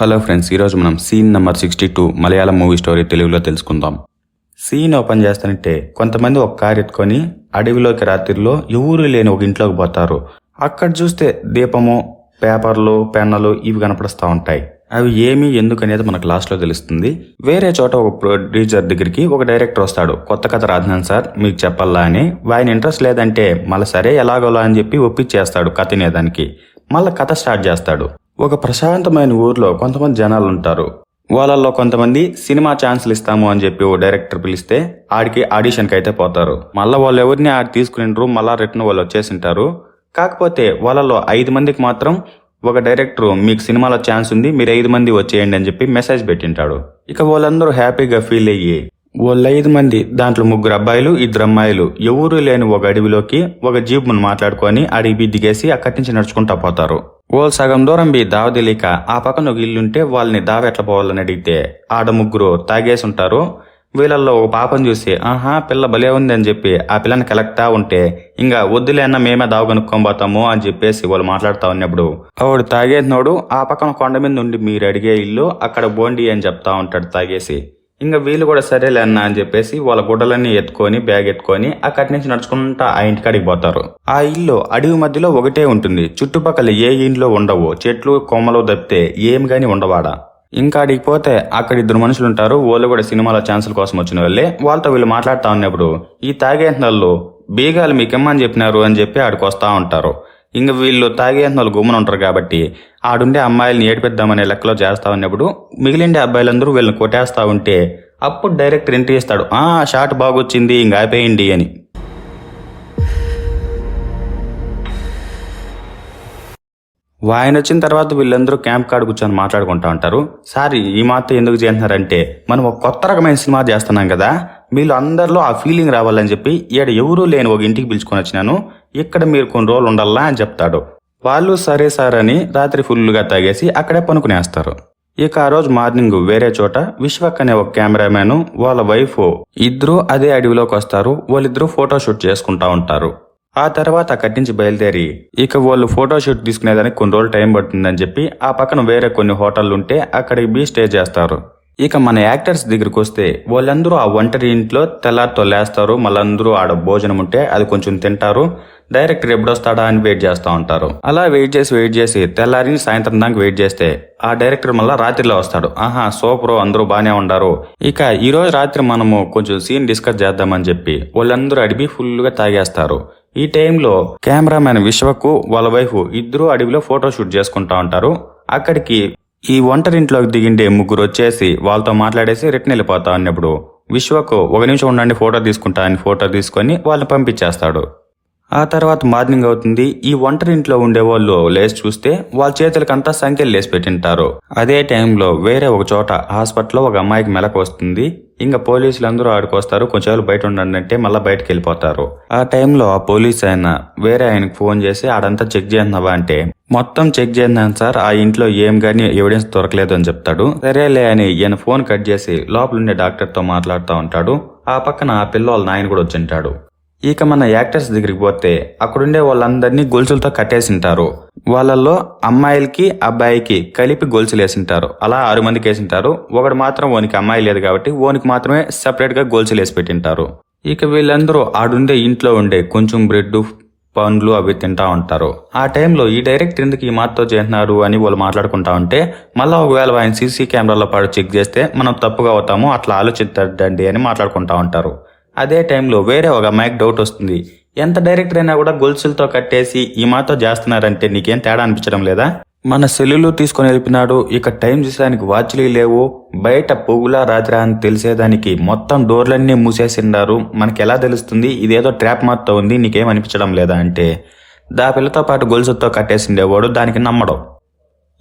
Hello friends ఈరోజు మనం scene number sixty two Malayalam movie story తెలుగులో తెలుసుకుందాం. సీన్ ఓపెన్ చేస్తానంటే కొంతమంది ఒక కారు ఎత్తుకొని అడవిలోకి రాత్రిలో ఎవరు లేని ఒక ఇంట్లోకి పోతారు. అక్కడ చూస్తే దీపము పేపర్లు పెన్నులు ఇవి కనపడుస్తూ ఉంటాయి. అవి ఏమి ఎందుకు అనేది మనకు లాస్ట్లో తెలుస్తుంది. వేరే చోట ఒక ప్రొడ్యూసర్ దగ్గరికి ఒక డైరెక్టర్ వస్తాడు. కొత్త కథ రాజనాథ్ సార్ మీకు చెప్పాలా అని. ఆయన ఇంట్రెస్ట్ లేదంటే మళ్ళీ సరే ఎలాగోలా అని చెప్పి ఒప్పించేస్తాడు కథ వినేదానికి. మళ్ళీ కథ స్టార్ట్ చేస్తాడు. ఒక ప్రశాంతమైన ఊర్లో కొంతమంది జనాలు ఉంటారు. వాళ్ళల్లో కొంతమంది సినిమా ఛాన్సులు ఇస్తాము అని చెప్పి ఓ డైరెక్టర్ పిలిస్తే ఆడికి ఆడిషన్కి అయితే పోతారు. మళ్ళీ వాళ్ళు ఎవరిని ఆడి తీసుకునిండ్రు మళ్ళా రిటర్న్ వాళ్ళు వచ్చేసింటారు. కాకపోతే వాళ్ళలో ఐదు మందికి మాత్రం ఒక డైరెక్టర్ మీకు సినిమాలో ఛాన్స్ ఉంది మీరు ఐదు మంది వచ్చేయండి అని చెప్పి మెసేజ్ పెట్టింటాడు. ఇక వాళ్ళందరూ హ్యాపీగా ఫీల్ అయ్యి ఐదు మంది దాంట్లో ముగ్గురు అబ్బాయిలు ఇద్దరు అమ్మాయిలు. ఎవరు లేని ఒక అడవిలోకి ఒక జీబును మాట్లాడుకొని అడవి దిగేసి అక్కడి నుంచి నడుచుకుంటా పోతారు. వాళ్ళు సగం దూరం బి దావ తెలియక ఆ పక్కన ఒక ఇల్లుంటే వాళ్ళని దావ ఎట్లా పోవాలని అడిగితే ఆడ ముగ్గురు తాగేసి ఉంటారు. వీళ్ళల్లో ఒక పాపను చూసి ఆహా పిల్ల భలే ఉంది అని చెప్పి ఆ పిల్లని కలెక్టా ఉంటే ఇంకా వద్దులేనా మేమే దావ కనుక్కొని పోతాము అని చెప్పేసి వాళ్ళు మాట్లాడుతా ఉన్నప్పుడు ఆవిడ తాగేసినోడు ఆ పక్కన కొండ మీద ఉండి మీరు అడిగే ఇల్లు అక్కడ బోండి అని చెప్తా ఉంటాడు తాగేసి. ఇంకా వీళ్ళు కూడా సరేలే అన్న అని చెప్పేసి వాళ్ళ గుడ్డలన్నీ ఎత్తుకొని బ్యాగ్ ఎత్తుకొని అక్కడి నుంచి నడుచుకుంటా ఆ ఇంటికాడికి పోతారు. ఆ ఇల్లు అడవి మధ్యలో ఒకటే ఉంటుంది. చుట్టుపక్కల ఏ ఇంట్లో ఉండవు చెట్లు కొమ్మలు తప్పితే ఏం గాని ఉండవాడా. ఇంకా అడిగి పోతే అక్కడ ఇద్దరు మనుషులు ఉంటారు. వాళ్ళు కూడా సినిమాలో ఛాన్సుల కోసం వచ్చిన వాళ్ళే. వాళ్ళతో వీళ్ళు మాట్లాడుతా ఉన్నప్పుడు ఈ తాగేంతలు బీగాలు మీకెమ్మని చెప్పినారు అని చెప్పి ఆడికి వస్తూ ఉంటారు. ఇంక వీళ్ళు తాగేంతలు గుమ్మన ఉంటారు కాబట్టి ఆడుండే అమ్మాయిల్ని ఏడిపిద్దామనే లెక్కలో చేస్తా ఉన్నప్పుడు మిగిలిండే అబ్బాయిలందరూ వీళ్ళని కొట్టేస్తా ఉంటే అప్పుడు డైరెక్టర్ ఎంట్రీ ఇస్తాడు ఆ షాట్ బాగొచ్చింది ఇంక ఆపేయండి అని. వాయన వచ్చిన తర్వాత వీళ్ళందరూ క్యాంప్ కాడ కూర్చొని మాట్లాడుకుంటా ఉంటారు. సార్ ఈ మాత్రం ఎందుకు చేస్తున్నారంటే మనం ఒక కొత్త రకమైన సినిమా చేస్తున్నాం కదా మీరు అందరిలో ఆ ఫీలింగ్ రావాలని చెప్పి ఈడ ఎవరూ లేని ఒక ఇంటికి పిలుచుకొని వచ్చినాను. ఇక్కడ మీరు కొన్ని రోజులు ఉండాలా అని చెప్తాడు. వాళ్ళు సరే సార్ అని రాత్రి ఫుల్గా తాగేసి అక్కడే పనుకునేస్తారు ఇక ఆ రోజు మార్నింగ్ వేరే చోట విశ్వక్ అనే ఒక కెమెరామ్యాన్ వాళ్ళ వైఫ్ ఇద్దరు అదే అడవిలోకి వస్తారు. వాళ్ళిద్దరూ ఫోటోషూట్ చేసుకుంటా ఉంటారు. ఆ తర్వాత అక్కడి నుంచి బయలుదేరి ఇక వాళ్ళు ఫోటోషూట్ తీసుకునేదానికి కొన్ని రోజులు టైం పడుతుందని చెప్పి ఆ పక్కన వేరే కొన్ని హోటళ్ళు ఉంటే అక్కడికి బీ స్టే చేస్తారు. ఇక మన యాక్టర్స్ దగ్గరికి వస్తే వాళ్ళందరూ ఆ ఒంటరి ఇంట్లో తెల్లారితో లేస్తారు మళ్ళందరూ ఆడ భోజనం ఉంటే అది కొంచెం తింటారు డైరెక్టర్ ఎప్పుడొస్తాడా అని వెయిట్ చేస్తూ ఉంటారు. అలా వెయిట్ చేసి వెయిట్ చేసి తెల్లారిని సాయంత్రం దాకా వెయిట్ చేస్తే ఆ డైరెక్టర్ మళ్ళీ రాత్రిలో వస్తాడు. ఆహా సూపర్ అందరూ బాగానే ఉండారు. ఇక ఈ రోజు రాత్రి మనము కొంచెం సీన్ డిస్కస్ చేద్దామని చెప్పి వాళ్ళందరూ అడిగి ఫుల్గా తాగేస్తారు. ఈ టైంలో కెమెరామ్యాన్ విశ్వకు వాళ్ళ వైఫ్ ఇద్దరు అడవిలో ఫోటో షూట్ చేసుకుంటా ఉంటారు. అక్కడికి ఈ ఒంటరింట్లోకి దిగిండే ముగ్గురు వచ్చేసి వాళ్ళతో మాట్లాడేసి రిటర్న్ వెళ్ళిపోతా అన్నప్పుడు విశ్వకు ఒక నిమిషం ఉండండి ఫోటో తీసుకుంటా అని ఫోటో తీసుకొని వాళ్ళని పంపించేస్తాడు. ఆ తర్వాత మార్నింగ్ అవుతుంది. ఈ ఒంటరింట్లో ఉండేవాళ్ళు ఉండే వాళ్ళు లేచి చూస్తే వాళ్ళ చేతులకంతా సంఖ్యలు లేసి పెట్టింటారు. అదే టైంలో వేరే ఒక చోట హాస్పిటల్లో ఒక అమ్మాయికి మెలకు వస్తుంది. ఇంకా పోలీసులు అందరూ ఆడికి వస్తారు. కొంచెం బయట ఉండండి అంటే మళ్ళీ బయటకు వెళ్ళిపోతారు. ఆ టైంలో ఆ పోలీస్ ఆయన వేరే ఆయనకు ఫోన్ చేసి ఆడంతా చెక్ చేస్తున్నావా అంటే మొత్తం చెక్ చేద్దాం సార్. ఆ ఇంట్లో ఏం గానీ ఎవిడెన్స్ దొరకలేదు అని చెప్తాడు. సరేలే అని ఈయన ఫోన్ కట్ చేసి లోపల ఉండే డాక్టర్తో మాట్లాడుతూ ఉంటాడు. ఆ పక్కన ఆ పిల్ల వాళ్ళ నాయన కూడా వచ్చింటాడు ఇక మన యాక్టర్స్ దగ్గరికి పోతే అక్కడుండే వాళ్ళందరినీ గొలుసులతో కట్టేసింటారు. వాళ్ళల్లో అమ్మాయిలకి అబ్బాయికి కలిపి గొలుసులు వేసింటారు. అలా ఆరు మందికి వేసింటారు. ఒకడు మాత్రం ఓనికి అమ్మాయి లేదు కాబట్టి ఓనికి మాత్రమే సపరేట్గా గొలుసులు వేసి పెట్టింటారు. ఇక వీళ్ళందరూ ఆడుండే ఇంట్లో ఉండే కొంచెం బ్రెడ్ పండ్లు అవి తింటా ఉంటారు. ఆ టైంలో ఈ డైరెక్టర్ ఎందుకు ఈ మాతో చేస్తున్నారు అని వాళ్ళు మాట్లాడుకుంటా ఉంటే మళ్ళీ ఒకవేళ ఆయన సీసీ కెమెరాలో పాటు చెక్ చేస్తే మనం తప్పుగా అవుతాము అట్లా ఆలోచిద్దండి అని మాట్లాడుకుంటా ఉంటారు. అదే టైంలో వేరే ఒక అమ్మాయికి డౌట్ వస్తుంది. ఎంత డైరెక్టర్ అయినా కూడా గొలుసులతో కట్టేసి ఈ మాతో చేస్తున్నారంటే నీకేం తేడా అనిపించడం లేదా? మన సెల్లులు తీసుకొని వెళ్ళిపోయినాడు. ఇక టైం చూసేదానికి వాచ్లు లేవు. బయట పొగులా రాత్రా అని తెలిసేదానికి మొత్తం డోర్లన్నీ మూసేసిండారు. మనకి ఎలా తెలుస్తుంది? ఇదేదో ట్రాప్ మాత్తో ఉంది నీకేం అనిపించడం లేదా అంటే? దా పిల్లతో పాటు గొలుసుతో కట్టేసిండేవాడు దానికి నమ్మడం.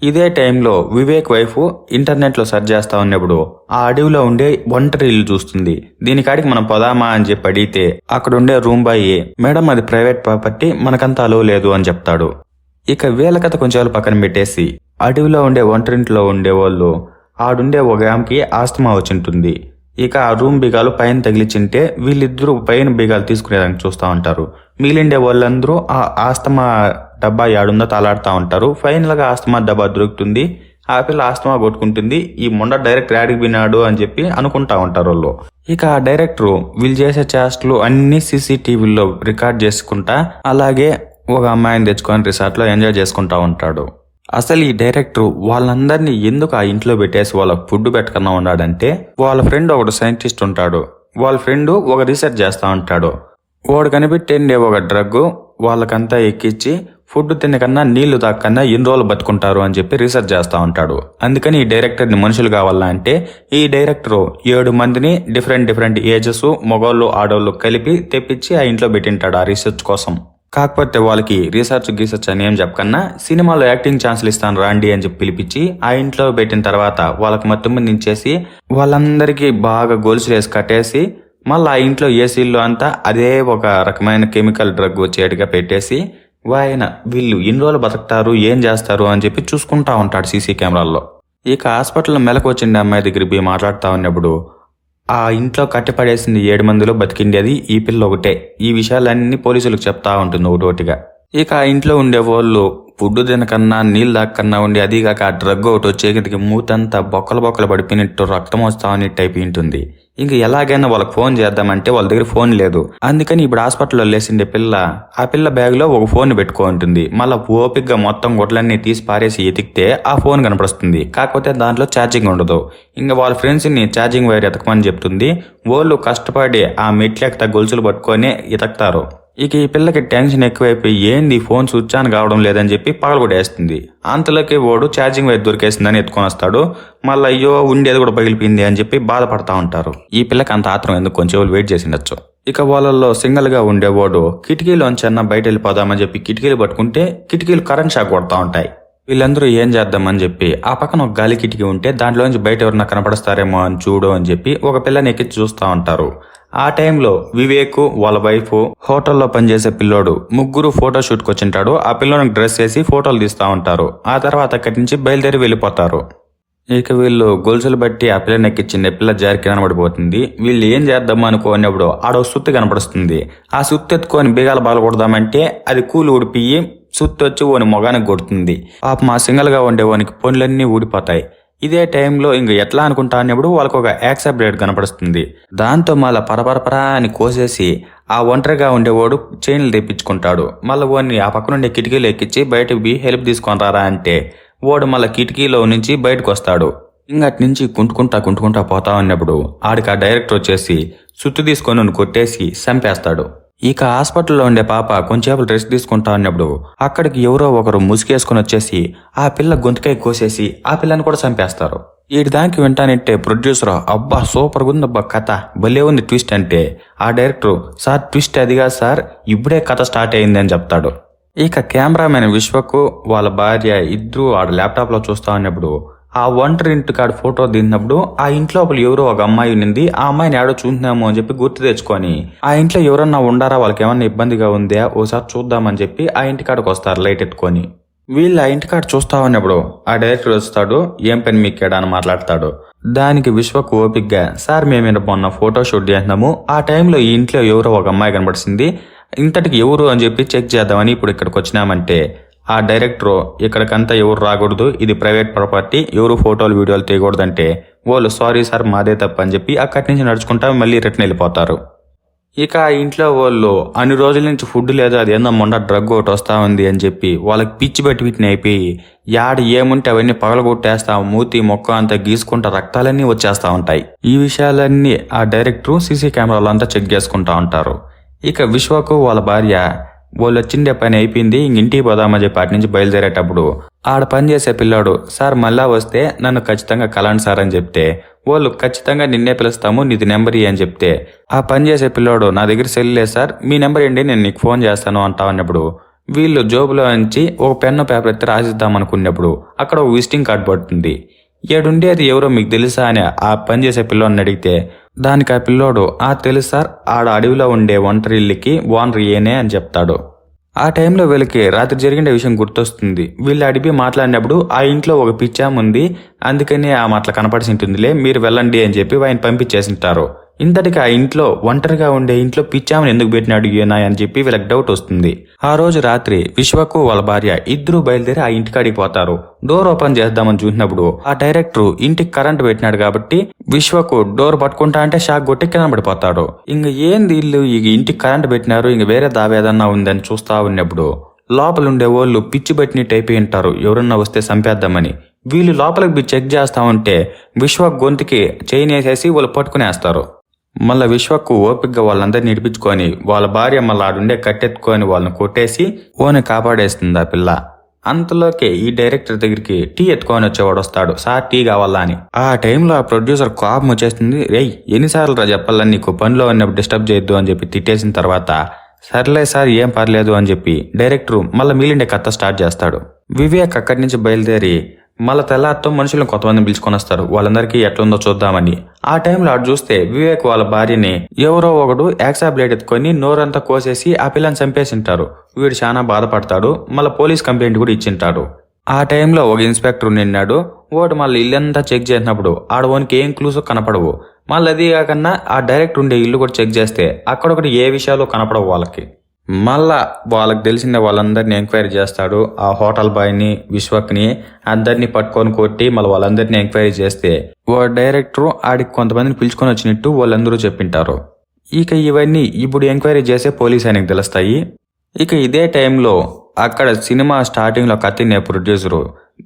ఇదే టైంలో వివేక్ వైఫ్ ఇంటర్నెట్లో సెర్చ్ చేస్తా ఉన్నప్పుడు ఆ అడవిలో ఉండే ఒంటరి ఇల్లు చూస్తుంది. దీనికాడికి మనం పొదామా అని చెప్పి అడిగితే అక్కడ ఉండే రూమ్ బాయ్ మేడం అది ప్రైవేట్ ప్రాపర్టీ మనకంతా అలో లేదు అని చెప్తాడు. ఇక వీళ్ళ కథ కొంచెం పక్కన పెట్టేసి అడవిలో ఉండే ఒంటరింట్లో ఉండే వాళ్ళు ఆడుండే ఒక ఆమెకి ఆస్తమా వచ్చింటుంది. ఇక ఆ రూమ్ బిగాలు పైన తగిలిచింటే వీళ్ళిద్దరూ పైన బిగాలు తీసుకునేదానికి చూస్తూ ఉంటారు. మిగిలిండే వాళ్ళందరూ ఆ ఆస్తమా డబ్బా ఏడుందో తలాడుతూ ఉంటారు. ఫైనల్గా ఆస్తమా డబ్బా దొరుకుతుంది. ఆ పిల్ల ఆస్తమా కొట్టుకుంటుంది. ఈ మొండ డైరెక్ట్ యాడికి విన్నాడు అని చెప్పి అనుకుంటా ఉంటారు వాళ్ళు. ఇక ఆ డైరెక్టర్ వీళ్ళు చేసే చేష్టలు అన్ని సీసీటీవీలో రికార్డ్ చేసుకుంటా అలాగే ఒక అమ్మాయిని తెచ్చుకొని రిసార్ట్లో ఎంజాయ్ చేసుకుంటా ఉంటాడు. అసలు ఈ డైరెక్టర్ వాళ్ళందరినీ ఎందుకు ఆ ఇంట్లో పెట్టేసి వాళ్ళకి ఫుడ్ పెట్టకుండా ఉన్నాడంటే వాళ్ళ ఫ్రెండ్ ఒకడు సైంటిస్ట్ ఉంటాడు. వాళ్ళ ఫ్రెండ్ ఒక రీసెర్చ్ చేస్తూ ఉంటాడు. వాడు కనిపెట్టిండే ఒక డ్రగ్ వాళ్ళకంతా ఎక్కించి ఫుడ్ తినకన్నా నీళ్ళు తాకన్నా ఎన్ని రోజులు బతుకుంటారు అని చెప్పి రీసెర్చ్ చేస్తూ ఉంటాడు. అందుకని ఈ డైరెక్టర్ని మనుషులు కావాలా అంటే ఈ డైరెక్టర్ ఏడు మందిని డిఫరెంట్ డిఫరెంట్ ఏజెస్ మగవాళ్ళు ఆడవాళ్ళు కలిపి తెప్పించి ఆ ఇంట్లో పెట్టింటాడు ఆ రీసెర్చ్ కోసం. కాకపోతే వాళ్ళకి రీసెర్చ్ గీసెర్చ్ అని ఏం చెప్పకన్నా సినిమాలో యాక్టింగ్ ఛాన్సులు ఇస్తాను రాండి అని చెప్పి పిలిపించి ఆ ఇంట్లో పెట్టిన తర్వాత వాళ్ళకి మొత్తం దించేసి వాళ్ళందరికీ బాగా గొలుసులు వేసి కట్టేసి మళ్ళీ ఆ ఇంట్లో ఏసీల్లో అంతా అదే ఒక రకమైన కెమికల్ డ్రగ్ వచ్చేట్టుగా పెట్టేసి ఆయన వీళ్ళు ఎన్ని రోజులు బతుకుతారు? ఏం చేస్తారు? అని చెప్పి చూసుకుంటా ఉంటాడు సీసీ కెమెరాల్లో. ఇక హాస్పిటల్లో మెలకు వచ్చింది అమ్మాయి దగ్గరికి పోయి మాట్లాడుతూ ఉన్నప్పుడు ఆ ఇంట్లో కట్టిపడేసింది ఏడు మందిలో బతికిండేది ఈ పిల్ల ఒకటే. ఈ విషయాలన్నీ పోలీసులకు చెప్తా ఉంటుంది ఒకటోటిగా ఇక ఆ ఇంట్లో ఉండే వాళ్ళు ఫుడ్ తినకన్నా నీళ్ళు దాక్కన్నా ఉండి అది కాక ఆ డ్రగ్ ఒకటి వచ్చేకి మూతంతా బొక్కలు బొక్కలు పడిపోయినట్టు రక్తం వస్తా ఉన్నట్టు అయిపోయి ఉంటుంది. ఇంక ఎలాగైనా వాళ్ళకి ఫోన్ చేద్దామంటే వాళ్ళ దగ్గర ఫోన్ లేదు. అందుకని ఇప్పుడు హాస్పిటల్లో లేసిండే పిల్ల ఆ పిల్ల బ్యాగ్లో ఒక ఫోన్ పెట్టుకో ఉంటుంది మళ్ళీ ఓపిక్గా మొత్తం గొడ్లన్నీ తీసి పారేసి ఎతికితే ఆ ఫోన్ కనపడుస్తుంది. కాకపోతే దాంట్లో ఛార్జింగ్ ఉండదు. ఇంకా వాళ్ళ ఫ్రెండ్స్ని ఛార్జింగ్ వైర్ ఎతకమని చెప్తుంది. వాళ్ళు కష్టపడి ఆ మెట్లెక్త గొలుసులు పట్టుకొని ఎతకుతారు. ఇక ఈ పిల్లకి టెన్షన్ ఎక్కువైపోయి ఏంది ఫోన్ స్విచ్ ఆన్ కావడం లేదని చెప్పి పగలగొడేస్తుంది అంతలోకి వాడు ఛార్జింగ్ వైర్ దొరికేసిందని ఎత్తుకొని వస్తాడు. మళ్ళీ అయ్యో ఉండేది కూడా పగిలిపోయింది అని చెప్పి బాధపడతా ఉంటారు. ఈ పిల్లకి అంత ఆత్రం ఎందుకు? కొంచెం వాళ్ళు వెయిట్ చేసి ఉండొచ్చు. ఇక వాళ్ళల్లో సింగిల్గా ఉండేవాడు కిటికీలోంచి అన్న బయట వెళ్ళిపోదామని చెప్పి కిటికీలు పట్టుకుంటే కిటికీలు కరెంట్ షాక్ కొడతా ఉంటాయి. వీళ్ళందరూ ఏం చేద్దామని చెప్పి ఆ పక్కన ఒక గాలి కిటికీ ఉంటే దాంట్లోంచి బయట ఎవరన్నా కనపడస్తారేమో అని చూడు అని చెప్పి ఒక పిల్లని ఎక్కి చూస్తూ ఉంటారు. ఆ టైంలో వివేక్ వాళ్ళ వైఫ్ హోటల్లో పనిచేసే పిల్లోడు ముగ్గురు ఫోటో షూట్కి వచ్చింటాడు. ఆ పిల్లోనికి డ్రెస్ వేసి ఫోటోలు తీస్తా ఉంటారు. ఆ తర్వాత అక్కడి నుంచి బయలుదేరి వెళ్ళిపోతారు. ఇక వీళ్ళు గొలుసులు బట్టి ఆ పిల్లని ఎక్కించింది పిల్ల జారి కనబడిపోతుంది. వీళ్ళు ఏం చేద్దాం అనుకున్నప్పుడు ఆడో ఒక సుత్తి కనపడుస్తుంది. ఆ సుత్తి ఎత్తుకొని బీగాలు బాలకూడదామంటే అది కూలి ఊడిపియి సుత్తి వచ్చి ఓని మొగానికి కొడుతుంది. పాప మా సింగల్గా ఉండే వానికి పనులన్నీ ఊడిపోతాయి. ఇదే టైంలో ఇంక ఎట్లా అనుకుంటా అనేప్పుడు వాళ్ళకి ఒక యాక్సా బ్లేడ్ కనపడుస్తుంది. దాంతో మళ్ళా పరపరపరా అని కోసేసి ఆ ఒంటరిగా ఉండేవాడు చైన్లు తెప్పించుకుంటాడు. మళ్ళీ వాడిని ఆ పక్క నుండి కిటికీలు ఎక్కించి బయటకు పోయి హెల్ప్ తీసుకొని రారా అంటే వాడు మళ్ళీ కిటికీలో నుంచి బయటకు వస్తాడు. ఇంకటి నుంచి కుంటుకుంటా కుంటుకుంటా పోతా ఉన్నప్పుడు ఆడికి ఆ డైరెక్టర్ వచ్చేసి సుత్తు తీసుకొని కొట్టేసి చంపేస్తాడు. ఇక హాస్పిటల్లో ఉండే పాప కొంచెంసేపు రెస్ట్ తీసుకుంటా ఉన్నప్పుడు అక్కడికి ఎవరో ఒకరు ముసుగేసుకుని వచ్చేసి ఆ పిల్ల గొంతుకాయ కోసేసి ఆ పిల్లని కూడా చంపేస్తారు. వీటి దానికి వింటానంటే ప్రొడ్యూసర్ అబ్బా సూపర్ ఉందబ్బా కథ. భలే ఉంది ట్విస్ట్ అంటే. ఆ డైరెక్టర్ సార్ ట్విస్ట్ అదిగా సార్ ఇప్పుడే కథ స్టార్ట్ అయిందని అని చెప్తాడు. ఇక కెమెరామెన్ విశ్వకు వాళ్ళ భార్య ఇద్దరు ఆడ ల్యాప్టాప్లో చూస్తా ఉన్నప్పుడు ఆ ఒంటరి ఇంటి కాడ ఫోటో దిగినప్పుడు ఆ ఇంట్లో ఒకరు ఎవరో ఒక అమ్మాయి ఉన్నింది ఆ అమ్మాయిని ఆడో చూస్తున్నాము అని చెప్పి గుర్తు తెచ్చుకొని ఆ ఇంట్లో ఎవరన్నా ఉండారా? వాళ్ళకి ఏమన్నా ఇబ్బందిగా ఉందా? ఓసారి చూద్దామని చెప్పి ఆ ఇంటి కాడకు వస్తారు లైట్ ఎత్తుకొని. వీళ్ళు ఆ ఇంటికాడ చూస్తా ఉన్నప్పుడు ఆ డైరెక్టర్ వస్తాడు ఏం పని మీకేడా అని మాట్లాడతాడు. దానికి విశ్వకు ఓపిక్గా సార్ మేము మొన్న ఫోటో షూట్ చేస్తున్నాము. ఆ టైంలో ఈ ఇంట్లో ఎవరో ఒక అమ్మాయి కనబడిసింది. ఇంతటికి ఎవరు? అని చెప్పి చెక్ చేద్దామని ఇప్పుడు ఇక్కడికి వచ్చినామంటే ఆ డైరెక్టర్ ఇక్కడికంతా ఎవరు రాకూడదు ఇది ప్రైవేట్ ప్రాపర్టీ ఎవరు ఫోటోలు వీడియోలు తీయకూడదంటే వాళ్ళు సారీ సార్ మాదే తప్ప అని చెప్పి అక్కడి నుంచి నడుచుకుంటా మళ్ళీ రిటర్న్ వెళ్ళిపోతారు. ఇక ఆ ఇంట్లో వాళ్ళు అన్ని రోజుల నుంచి ఫుడ్ లేదు అది ఏందో మొండ డ్రగ్ ఒకటి వస్తా ఉంది అని చెప్పి వాళ్ళకి పిచ్చి పెట్టి వీటిని అయిపోయి యాడ ఏముంటే అవన్నీ పగలగొట్టేస్తా మూతి మొక్క అంతా గీసుకుంటా రక్తాలన్నీ వచ్చేస్తా ఉంటాయి. ఈ విషయాలన్నీ ఆ డైరెక్టర్ సీసీ కెమెరాలో అంతా చెక్ చేసుకుంటా ఉంటారు. ఇక విశ్వకు వాళ్ళ భార్య వాళ్ళు వచ్చిండే పని అయిపోయింది ఇంక ఇంటికి పోదామని చెప్పి అటు నుంచి బయలుదేరేటప్పుడు ఆడ పని చేసే పిల్లాడు సార్ మళ్ళా వస్తే నన్ను ఖచ్చితంగా కలండి సార్ అని చెప్తే వాళ్ళు ఖచ్చితంగా నిన్నే పిలుస్తాము నీది నెంబర్ ఇయ్యి అని చెప్తే ఆ పని చేసే పిల్లోడు నా దగ్గర సెల్ లేదు సార్ మీ నెంబర్ ఏంటి నేను నీకు ఫోన్ చేస్తాను అంటా అన్నప్పుడు వీళ్ళు జోబులో నుంచి ఒక పెన్ను పేపర్ ఎత్తి రాసిద్దాం అనుకున్నప్పుడు అక్కడ ఒక విజిటింగ్ కార్డ్ పడుతుంది. ఏడుండేది ఎవరో మీకు తెలుసా అని ఆ పని చేసే పిల్లోడిని అడిగితే దానికి ఆ పిల్లోడు ఆ తెలుసు సార్ ఆడ అడవిలో ఉండే ఒంటరి ఇల్లుకి ఓనర్ ఏనే అని చెప్తాడు. ఆ టైంలో వీళ్ళకి రాత్రి జరిగిన విషయం గుర్తొస్తుంది. వీళ్ళు అడిగి మాట్లాడినప్పుడు ఆ ఇంట్లో ఒక పిచ్చాముంది అందుకని ఆమె అట్లా కనపడిసి ఉంటుందిలే మీరు వెళ్ళండి అని చెప్పి ఆయన పంపించేసింటారు ఇంతటికి ఆ ఇంట్లో ఒంటరిగా ఉండే ఇంట్లో పిచ్చామని ఎందుకు పెట్టినాడు ఈయన అని చెప్పి వీళ్ళకి డౌట్ వస్తుంది. ఆ రోజు రాత్రి విశ్వకు వాళ్ళ భార్య ఇద్దరు బయలుదేరి ఆ ఇంటికాడికి పోతారు. డోర్ ఓపెన్ చేద్దామని చూసినప్పుడు ఆ డైరెక్టర్ ఇంటికి కరెంట్ పెట్టినాడు కాబట్టి విశ్వకు డోర్ పట్టుకుంటా అంటే షాక్ కొట్టి కింద పడిపోతాడు. ఇంక ఏంది ఇల్లు? ఇక ఇంటికి కరెంట్ పెట్టినారు ఇంక వేరే దావేదన్నా ఉందని చూస్తా ఉన్నప్పుడు లోపల ఉండే వాళ్ళు పిచ్చి పట్టినట్టు అయిపోయి ఉంటారు. ఎవరన్నా వస్తే చంపేద్దామని. వీళ్ళు లోపలికి చెక్ చేస్తా ఉంటే విశ్వ గొంతుకి చైన్ వేసేసి వాళ్ళు పట్టుకునేస్తారు. మళ్ళీ విశ్వకు ఓపికగా వాళ్ళందరినీ నిడిపించుకొని వాళ్ళ భార్య మళ్ళీ ఆడుండే కట్టెత్తుకొని వాళ్ళని కొట్టేసి ఓని కాపాడేస్తుంది ఆ పిల్ల. అంతలోకే ఈ డైరెక్టర్ దగ్గరికి టీ ఎత్తుకొని వచ్చేవాడు వస్తాడు. సార్ టీ కావాలా అని. ఆ టైంలో ఆ ప్రొడ్యూసర్ కోపం వచ్చేస్తుంది. రేయ్ ఎన్నిసార్లు రా చెప్పాలని నీకు? పనిలో ఉన్నప్పుడు డిస్టర్బ్ చేయొద్దు అని చెప్పి తిట్టేసిన తర్వాత సర్లే సార్ ఏం పర్లేదు అని చెప్పి డైరెక్టర్ మళ్ళీ మిగిలిండే కథ స్టార్ట్ చేస్తాడు. వివేక్ అక్కడి నుంచి బయలుదేరి మళ్ళీ తెల్లారితో మనుషులను కొంతమంది పిలుచుకొని వస్తారు. వాళ్ళందరికీ ఎట్లుందో చూద్దామని. ఆ టైంలో అటు చూస్తే వివేక్ వాళ్ళ భార్యని ఎవరో ఒకడు యాక్సా బ్లేడ్ ఎత్తుకొని నోరంతా కోసేసి ఆ పిల్లని చంపేసింటారు. వీడు చాలా బాధపడతాడు. మళ్ళీ పోలీస్ కంప్లైంట్ కూడా ఇచ్చింటాడు ఆ టైంలో ఒక ఇన్స్పెక్టర్ నిన్నాడు. ఓటు మళ్ళీ ఇల్లంతా చెక్ చేసినప్పుడు ఆడవానికి ఏం క్లూస్ కనపడవు. మళ్ళీ అది కాకుండా ఆ డైరెక్ట్ ఉండే ఇల్లు కూడా చెక్ చేస్తే అక్కడ ఒకటి ఏ విషయాలు కనపడవు వాళ్ళకి. మళ్ళా వాళ్ళకి తెలిసిన వాళ్ళందరినీ ఎంక్వైరీ చేస్తాడు. ఆ హోటల్ బాయ్ని విశ్వక్ని అందరినీ పట్టుకొని కొట్టి మళ్ళీ వాళ్ళందరినీ ఎంక్వైరీ చేస్తే ఓ డైరెక్టర్ ఆడికి కొంతమందిని పిలుచుకొని వచ్చినట్టు వాళ్ళందరూ చెప్పింటారు. ఇక ఇవన్నీ ఇప్పుడు ఎంక్వైరీ చేసే పోలీస్ ఆయనకు తెలుస్తాయి. ఇక ఇదే టైంలో అక్కడ సినిమా స్టార్టింగ్లో కత్తినే ప్రొడ్యూసరు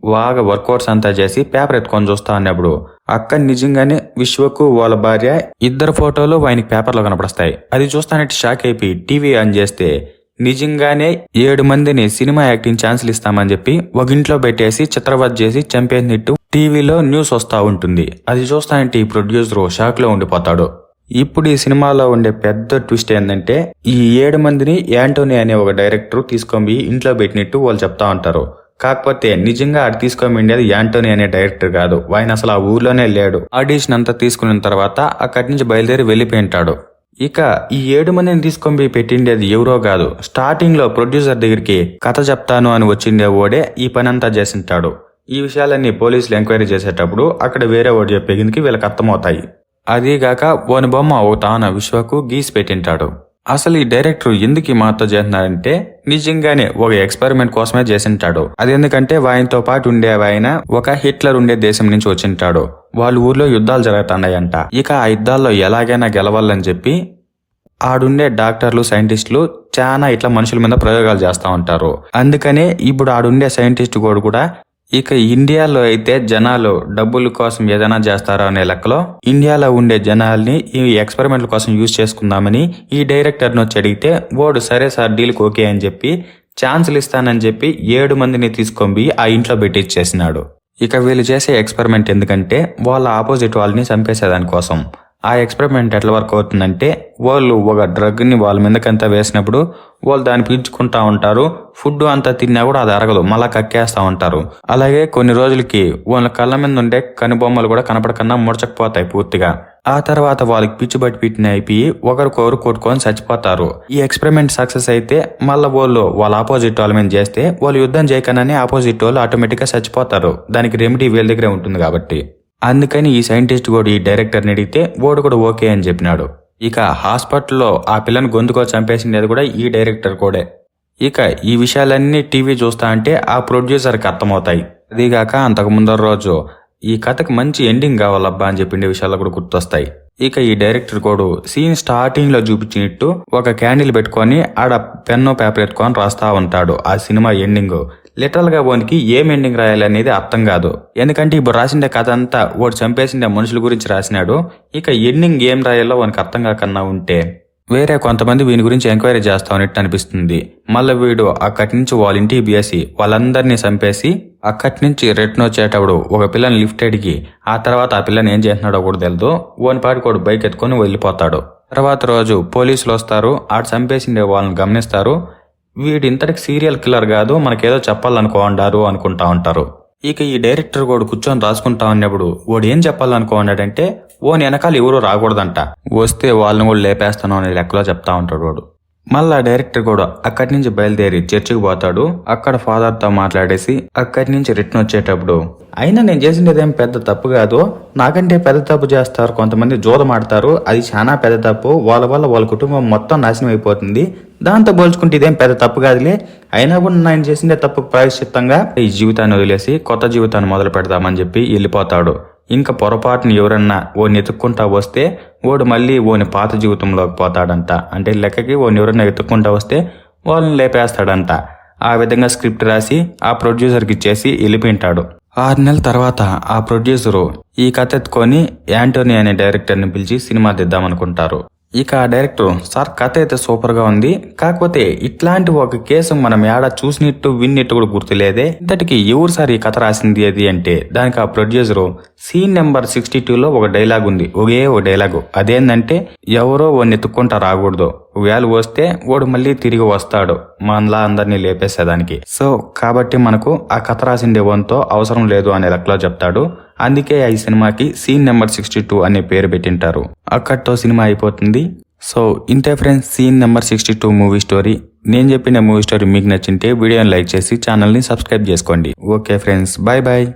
బాగా వర్కౌట్స్ అంతా చేసి పేపర్ ఎత్తుకొని చూస్తా అన్నప్పుడు అక్క నిజంగానే విశ్వకు వాళ్ళ భార్య ఇద్దరు ఫోటోలు ఆయనకి పేపర్లో కనపడస్తాయి. అది చూస్తానంటే షాక్ అయిపోయి టీవీ ఆన్ చేస్తే నిజంగానే ఏడు మందిని సినిమా యాక్టింగ్ ఛాన్సులు ఇస్తామని చెప్పి ఒక ఇంట్లో పెట్టేసి చిత్రవత్ చేసి చంపేసినట్టు టీవీలో న్యూస్ వస్తూ ఉంటుంది. అది చూస్తానంటే ఈ ప్రొడ్యూసర్ షాక్లో ఉండిపోతాడు. ఇప్పుడు ఈ సినిమాలో ఉండే పెద్ద ట్విస్ట్ ఏంటంటే ఈ ఏడు మందిని యాంటోనీ అనే ఒక డైరెక్టర్ తీసుకొని ఇంట్లో పెట్టినట్టు వాళ్ళు చెప్తా ఉంటారు. కాకపోతే నిజంగా ఆడు తీసుకోమిండేది యాంటోనీ అనే డైరెక్టర్ కాదు. ఆయన అసలు ఆ ఊర్లోనే లేడు. ఆడిషన్ అంతా తీసుకున్న తర్వాత అక్కడి నుంచి బయలుదేరి వెళ్ళిపోయింటాడు. ఇక ఈ ఏడు మందిని తీసుకొని పెట్టిండేది ఎవరో కాదు. స్టార్టింగ్లో ప్రొడ్యూసర్ దగ్గరికి కథ చెప్తాను అని వచ్చిండే ఓడే ఈ పని అంతా చేసింటాడు. ఈ విషయాలన్నీ పోలీసులు ఎంక్వైరీ చేసేటప్పుడు అక్కడ వేరే వాడు చెప్పేందుకు వీళ్ళకి అర్థమవుతాయి. అదీగాక ఓని బొమ్మ ఓ తాన విశ్వకు గీసి పెట్టింటాడు. అసలు ఈ డైరెక్టర్ ఎందుకు ఈ మాతో చేస్తున్నాడంటే నిజంగానే ఒక ఎక్స్పెరిమెంట్ కోసమే చేసింటాడు. అది ఎందుకంటే వాయనతో పాటు ఉండే ఆయన ఒక హిట్లర్ ఉండే దేశం నుంచి వచ్చింటాడు. వాళ్ళ ఊర్లో యుద్ధాలు జరుగుతున్నాయంట. ఇక ఆ యుద్ధాల్లో ఎలాగైనా గెలవాలని చెప్పి ఆడుండే డాక్టర్లు సైంటిస్టులు చాలా ఇట్లా మనుషుల మీద ప్రయోగాలు చేస్తూ ఉంటారు. అందుకనే ఇప్పుడు ఆడుండే సైంటిస్ట్ కూడా కూడా ఇక ఇండియాలో అయితే జనాలు డబ్బుల కోసం ఏదైనా చేస్తారో అనే లెక్కలో ఇండియాలో ఉండే జనాల్ని ఈ ఎక్స్పెరిమెంట్ల కోసం యూజ్ చేసుకుందామని ఈ డైరెక్టర్ని వచ్చి అడిగితే వాడు సరే సార్ డీల్కి ఓకే అని చెప్పి ఛాన్సులు ఇస్తానని చెప్పి ఏడు మందిని తీసుకొని ఆ ఇంట్లో పెట్టిచ్చేసినాడు ఇక వీళ్ళు చేసే ఎక్స్పెరిమెంట్ ఎందుకంటే వాళ్ళ ఆపోజిట్ వాళ్ళని చంపేసేదానికోసం. ఆ ఎక్స్పెరిమెంట్ ఎట్లా వర్క్ అవుతుందంటే వాళ్ళు ఒక డ్రగ్ని వాళ్ళ మీదకంతా వేసినప్పుడు వాళ్ళు దాన్ని పీల్చుకుంటా ఉంటారు. ఫుడ్ అంతా తిన్నా కూడా అది అరగదు. మళ్ళా కక్కేస్తూ ఉంటారు. అలాగే కొన్ని రోజులకి వాళ్ళ కళ్ళ మీద ఉండే కనుబొమ్మలు కూడా కనపడకన్నా ముడచకపోతాయి పూర్తిగా. ఆ తర్వాత వాళ్ళకి పిచ్చి బట్టి పిట్టిన అయిపోయి ఒకరికొకరు కొట్టుకొని చచ్చిపోతారు. ఈ ఎక్స్పెరిమెంట్ సక్సెస్ అయితే మళ్ళీ వాళ్ళు వాళ్ళ ఆపోజిట్ వాళ్ళ మీద చేస్తే వాళ్ళు యుద్ధం చేయకుండానే ఆపోజిట్ వాళ్ళు ఆటోమేటిక్గా చచ్చిపోతారు. దానికి రెమెడీ వీళ్ళ దగ్గరే ఉంటుంది కాబట్టి. అందుకని ఈ సైంటిస్ట్ కూడా ఈ డైరెక్టర్ని అడిగితే వాడు కూడా ఓకే అని చెప్పినాడు. ఇక హాస్పిటల్లో ఆ పిల్లని గొంతుకో చంపేసింది కూడా ఈ డైరెక్టర్ కూడా. ఇక ఈ విషయాలన్నీ టీవీ చూస్తా అంటే ఆ ప్రొడ్యూసర్కి అర్థమవుతాయి. అదిగాక అంతకు ముందర రోజు ఈ కథకు మంచి ఎండింగ్ కావాలబ్బా అని చెప్పిండే విషయాలు కూడా గుర్తొస్తాయి. ఇక ఈ డైరెక్టర్ కూడా సీన్ స్టార్టింగ్లో చూపించినట్టు ఒక క్యాండిల్ పెట్టుకొని ఆడ పెన్ను పేపర్ ఎత్తుకొని రాస్తా ఉంటాడు ఆ సినిమా ఎండింగ్. లిటరల్గా వానికి ఏం ఎండింగ్ రాయాలి అనేది అర్థం కాదు. ఎందుకంటే ఇప్పుడు రాసిండే కథ అంతా వాడు చంపేసిండే మనుషుల గురించి రాసినాడు ఇక ఎండింగ్ ఏం రాయాలో వానికి అర్థం కాకన్నా ఉంటే. వేరే కొంతమంది వీని గురించి ఎంక్వైరీ చేస్తా ఉన్నట్టు అనిపిస్తుంది. మళ్ళీ వీడు అక్కడి నుంచి వాళ్ళ ఇంటికి బీసి వాళ్ళందరినీ చంపేసి అక్కడి నుంచి రిటర్న్ వచ్చేటప్పుడు ఒక పిల్లని లిఫ్ట్ అడిగి ఆ తర్వాత ఆ పిల్లని ఏం చేస్తున్నాడో కూడా తెలియదు ఓని పాటి కూడా బైక్ ఎత్తుకొని వెళ్ళిపోతాడు. తర్వాత రోజు పోలీసులు వస్తారు ఆడు చంపేసిండే వాళ్ళని గమనిస్తారు వీడు ఇంతటి సీరియల్ కిల్లర్ కాదు మనకేదో చెప్పాలనుకోండారు అనుకుంటా ఉంటారు. ఇక ఈ డైరెక్టర్ కూడా కూర్చొని రాసుకుంటా ఉన్నప్పుడు వాడు ఏం చెప్పాలనుకోన్నాడంటే ఓ వెనకాల ఎవరు రాకూడదంట. వస్తే వాళ్ళని కూడా లేపేస్తాను అనే లెక్కలో చెప్తా ఉంటాడు వాడు. మళ్ళా డైరెక్టర్ కూడా అక్కడి నుంచి బయలుదేరి చర్చికి పోతాడు. అక్కడ ఫాదర్తో మాట్లాడేసి అక్కడి నుంచి రిటర్న్ వచ్చేటప్పుడు అయినా నేను చేసిండేదేం పెద్ద తప్పు కాదు. నాకంటే పెద్ద తప్పు చేస్తారు కొంతమంది జోదమాడతారు. అది చాలా పెద్ద తప్పు. వాళ్ళ వల్ల వాళ్ళ కుటుంబం మొత్తం నాశనం అయిపోతుంది. దాంతో పోల్చుకుంటే ఇదేం పెద్ద తప్పు కాదులే. అయినా కూడా నేను చేసిందే తప్పు ప్రాయశ్చిత్తంగా ఈ జీవితాన్ని వదిలేసి కొత్త జీవితాన్ని మొదలు పెడదామని చెప్పి వెళ్ళిపోతాడు. ఇంకా పొరపాటుని ఎవరన్నా ఓని ఎత్తుక్కుంటా వస్తే ఓడు మళ్ళీ ఓని పాత జీవితంలోకి పోతాడంట. అంటే లెక్కకి ఓని ఎవరన్నా ఎత్తుక్కుంటా వస్తే వాళ్ళని లేపేస్తాడంట. ఆ విధంగా స్క్రిప్ట్ రాసి ఆ ప్రొడ్యూసర్కి ఇచ్చేసి వెళ్ళిపోయింటాడు. ఆరు నెలల తర్వాత ఆ ప్రొడ్యూసరు ఈ కథ ఎత్తుకొని యాంటోనీ అనే డైరెక్టర్ని పిలిచి సినిమా తీద్దామనుకుంటారు ఇక ఆ డైరెక్టర్ సార్ కథ అయితే సూపర్గా ఉంది. కాకపోతే ఇట్లాంటి ఒక కేసు మనం ఏడ చూసినట్టు విన్నట్టు కూడా గుర్తులేదే. ఇంతటికి ఎవరు సార్ ఈ కథ రాసింది అది అంటే? దానికి ఆ ప్రొడ్యూసర్ సీన్ నెంబర్ సిక్స్టీ లో ఒక డైలాగ్ ఉంది. ఒకే ఒక డైలాగు. అదేంటంటే ఎవరో వాడిని ఎత్తుక్కుంటా రాకూడదు. వేలు వస్తే వాడు మళ్ళీ తిరిగి వస్తాడు. మనలా అందరినీ లేపేసేదానికి. సో కాబట్టి మనకు ఆ కథ రాసిండే వంతో అవసరం లేదు అనే లెక్కలో చెప్తాడు. అందుకే ఈ సినిమాకి సీన్ నెంబర్ సిక్స్టీ టూ అనే పేరు పెట్టింటారు. అక్కడితో సినిమా అయిపోతుంది. సో ఇంతే friends scene number sixty two movie story. నేను చెప్పిన మూవీ స్టోరీ మీకు నచ్చింటే వీడియోని లైక్ చేసి ఛానల్ని సబ్స్క్రైబ్ చేసుకోండి. Okay friends bye bye.